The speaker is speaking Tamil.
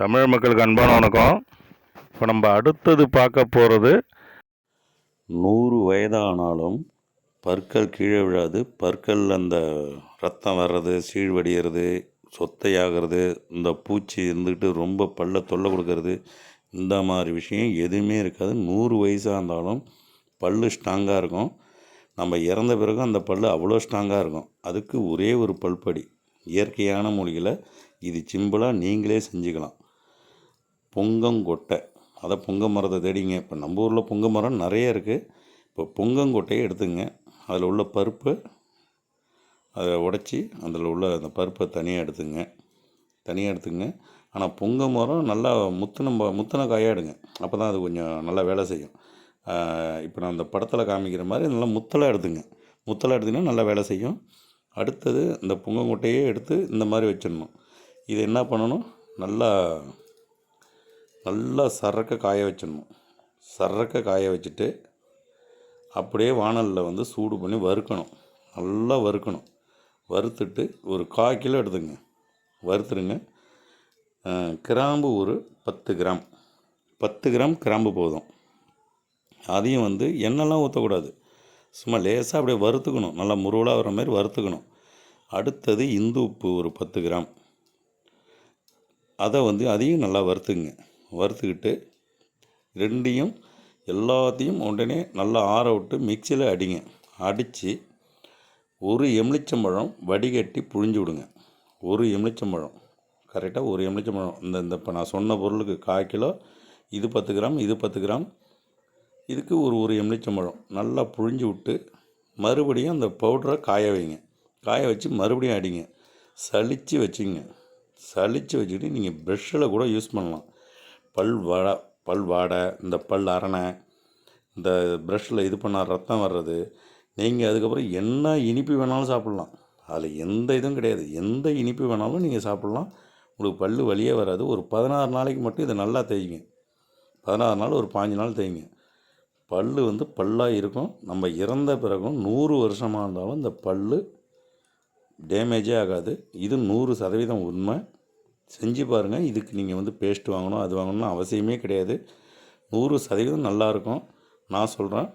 தமிழ் மக்களுக்கு அன்பான வணக்கம். இப்போ நம்ம அடுத்தது பார்க்க போகிறது நூறு வயதானாலும் பற்கள் கீழே விழாது. பற்கள் அந்த ரத்தம் வர்றது சீழ்வடிகிறது சொத்தையாகிறது இந்த பூச்சி இருந்துக்கிட்டு ரொம்ப பல்ல தொல்லை கொடுக்கறது இந்த மாதிரி விஷயம் எதுவுமே இருக்காது. நூறு வயசாக இருந்தாலும் பல்லு ஸ்ட்ராங்காக இருக்கும். நம்ம இறந்த பிறகு அந்த பல்லு அவ்வளோ ஸ்ட்ராங்காக இருக்கும். அதுக்கு ஒரே ஒரு பல்படி இயற்கையான மொழியில் இது சிம்பிளாக நீங்களே செஞ்சுக்கலாம். பொங்கங்கொட்டை. அதை பொங்க மரத்தை தேடிங்க. இப்போ நம்ம ஊரில் பொங்க மரம் நிறைய இருக்குது இப்போ பொங்கங்கொட்டையை எடுத்துங்க. அதில் உள்ள பருப்பு அதை உடச்சி அதில் உள்ள அந்த பருப்பை தனியாக எடுத்துங்க. தனியாக எடுத்துங்க. ஆனால் பொங்க மரம் நல்லா முத்தின முத்தின காயாக எடுங்க. அப்போ தான் அது கொஞ்சம் நல்லா வேலை செய்யும். இப்போ நான் அந்த படத்தில் காமிக்கிற மாதிரி நல்லா முத்தலாக எடுத்துங்க. முத்தலாக எடுத்திங்கன்னா நல்லா வேலை செய்யும். அடுத்தது இந்த பொங்கங்கொட்டையே எடுத்து இந்த மாதிரி வச்சிடணும். இது என்ன பண்ணணும்? நல்லா நல்லா சரக்க காய வச்சிடணும். சரக்க காய வச்சுட்டு அப்படியே வாணலில் வந்து சூடு பண்ணி வறுக்கணும். நல்லா வறுக்கணும். வறுத்துட்டு ஒரு கால் கிலோ எடுத்துங்க வறுத்துருங்க. கிராம்பு ஒரு பத்து கிராம். பத்து கிராம் கிராம்பு போதும். அதையும் வந்து எண்ணெய்லாம் ஊற்றக்கூடாது. சும்மா லேசாக அப்படியே வறுத்துக்கணும். நல்லா முருவலாக வர மாதிரி வறுத்துக்கணும். அடுத்தது இந்து உப்பு ஒரு பத்து கிராம். அதை வந்து அதையும் நல்லா வறுத்துங்க வறுத்துக்கிட்டு ரெண்டையும் எல்லாத்தையும் உடனே நல்லா ஆற விட்டு மிக்சியில் அடிங்க. அடித்து ஒரு எலுமிச்சம்பழம் வடிகட்டி புழிஞ்சு விடுங்க. ஒரு எலுமிச்சம்பழம். கரெக்டாக ஒரு எலுமிச்சம்பழம். இந்த இந்த இப்போ நான் சொன்ன பொருளுக்கு கால் கிலோ இது பத்து கிராம் இது பத்து கிராம் இதுக்கு ஒரு ஒரு எலுமிச்சம்பழம். நல்லா புழிஞ்சு விட்டு மறுபடியும் அந்த பவுடரை காய வைங்க. காய வச்சு மறுபடியும் அடிங்க. சளிச்சு வச்சுங்க. சளிச்சு வச்சுக்கிட்டு நீங்கள் ப்ரெஷ்ஷில் கூட யூஸ் பண்ணலாம். பல் வாடை பல் வாடை இந்த பல் அரணை இந்த ப்ரஷ்ஷில் இது பண்ணால் ரத்தம் வர்றது நீங்கள் அதுக்கப்புறம் என்ன இனிப்பு வேணாலும் சாப்பிட்லாம். அதில் எந்த இதுவும் கிடையாது. எந்த இனிப்பு வேணாலும் நீங்கள் சாப்பிட்லாம். உங்களுக்கு பல் வழியே வராது. ஒரு பதினாறு நாளைக்கு மட்டும் இதை நல்லா தேய்ங்க. பதினாறு நாள் ஒரு பாஞ்சு நாள் தேய்ங்க. பல் வந்து பல்லாக இருக்கும். நம்ம இறந்த பிறகும் நூறு வருஷமாக இருந்தாலும் இந்த பல் டேமேஜே ஆகாது. இது நூறு சதவீதம் உண்மை. செஞ்சு பாருங்கள் இதுக்கு நீங்கள் வந்து பேஸ்ட் வாங்கணும் அது வாங்கணும்னு அவசியமே கிடையாது. நூறு சதவீதம் நல்லாயிருக்கும். நான் சொல்கிறேன்